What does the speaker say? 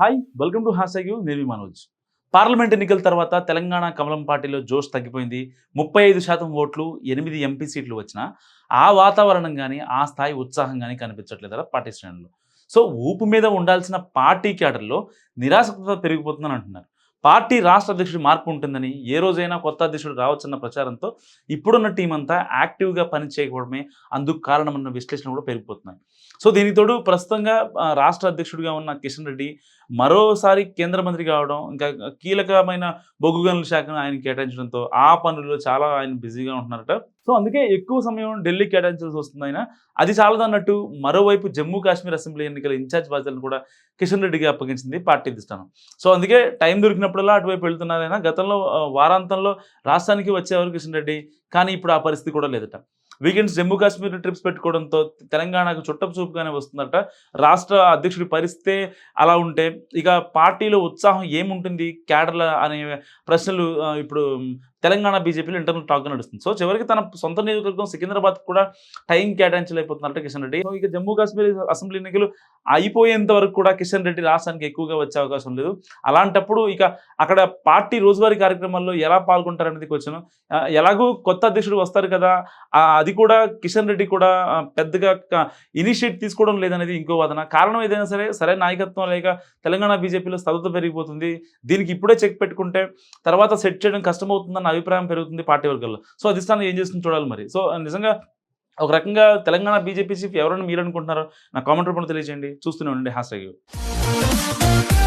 Hi welcome to hash నేను Manoj. Parliament ఎన్నికల తర్వాత తెలంగాణ కమలం పార్టీలో జోష్ తగ్గిపోయింది. ముప్పై ఐదు శాతం ఓట్లు ఎనిమిది ఎంపీ సీట్లు వచ్చినా ఆ వాతావరణం కానీ ఆ స్థాయి ఉత్సాహం కానీ కనిపించట్లేదు పార్టీ శ్రేణులు సో ఊపు మీద ఉండాల్సిన పార్టీ క్యాడర్లో నిరాసక్తత పెరిగిపోతుందని అంటున్నారు. పార్టీ రాష్ట్ర అధ్యక్షుడి మార్పు ఉంటుందని ఏ రోజైనా కొత్త అధ్యక్షుడు రావచ్చన్న ప్రచారంతో ఇప్పుడున్న టీం అంతా యాక్టివ్గా పనిచేయకపోవడమే అందుకు కారణమన్న విశ్లేషణ కూడా పెరిగిపోతున్నాయి. సో దీనికి తోడు ప్రస్తుతంగా రాష్ట్ర అధ్యక్షుడిగా ఉన్న కిషన్ రెడ్డి మరోసారి కేంద్ర మంత్రి కావడం ఇంకా కీలకమైన బొగ్గు గనుల శాఖను ఆయన కేటాయించడంతో ఆ పనుల్లో చాలా ఆయన బిజీగా ఉంటున్నారట. సో అందుకే ఎక్కువ సమయం ఢిల్లీ కేటాయించాల్సి వస్తుంది ఆయన. అది చాలదన్నట్టు మరోవైపు జమ్మూ కాశ్మీర్ అసెంబ్లీ ఎన్నికల ఇన్ఛార్జ్ బాధ్యతలను కూడా కిషన్ రెడ్డికి అప్పగించింది పార్టీ అధిష్టానం సో అందుకే టైం దొరికినప్పుడల్లా అటువైపు వెళ్తున్నారైనా గతంలో వారాంతంలో రాష్ట్రానికి వచ్చేవారు కిషన్ రెడ్డి. కానీ ఇప్పుడు ఆ పరిస్థితి కూడా లేదట. వీకెండ్స్ జమ్మూ కాశ్మీర్ ట్రిప్స్ పెట్టుకోవడంతో తెలంగాణకు చుట్టపు చూపుగానే వస్తుందట. రాష్ట్ర అధ్యక్షుడి పరిస్థితే అలా ఉంటే ఇక పార్టీలో ఉత్సాహం ఏముంటుంది? క్యాడర్ల అనే ప్రశ్నలు ఇప్పుడు తెలంగాణ బీజేపీలో ఇంటర్నల్ టాక్గా నడుస్తుంది. సో చివరికి తన సొంత నియోజకవర్గం సికింద్రాబాద్ కూడా టైం కేటాయించలేకపోతున్నారట కిషన్ రెడ్డి. సో ఇక జమ్మూ కాశ్మీర్ అసెంబ్లీ ఎన్నికలు అయిపోయేంత వరకు కూడా కిషన్ రెడ్డి రాష్ట్రానికి ఎక్కువగా వచ్చే అవకాశం లేదు. అలాంటప్పుడు ఇక అక్కడ పార్టీ రోజువారీ కార్యక్రమాల్లో ఎలా పాల్గొంటారనేది క్వశ్చన్ ఎలాగూ కొత్త అధ్యక్షుడు వస్తారు కదా అది కూడా కిషన్ రెడ్డి కూడా పెద్దగా ఇనిషియేట్ తీసుకోవడం లేదనేది ఇంకో వాదన. కారణం ఏదైనా సరే సరైన నాయకత్వం లేక తెలంగాణ బీజేపీలో స్తబ్దత పెరిగిపోతుంది. దీనికి ఇప్పుడే చెక్ పెట్టుకుంటే తర్వాత సెట్ చేయడం కష్టమవుతుందన్న అభిప్రాయం పెరుగుతుంది పార్టీ వర్గాల్లో. సో అధిష్టానం ఏం చేస్తుంది చూడాలి మరి. సో నిజంగా ఒక రకంగా తెలంగాణ బీజేపీ చీఫ్ ఎవరైనా మీరు అనుకుంటున్నారో నా కామెంట్ రూపంలో తెలియజేయండి. చూస్తూనే ఉండండి. Hash tag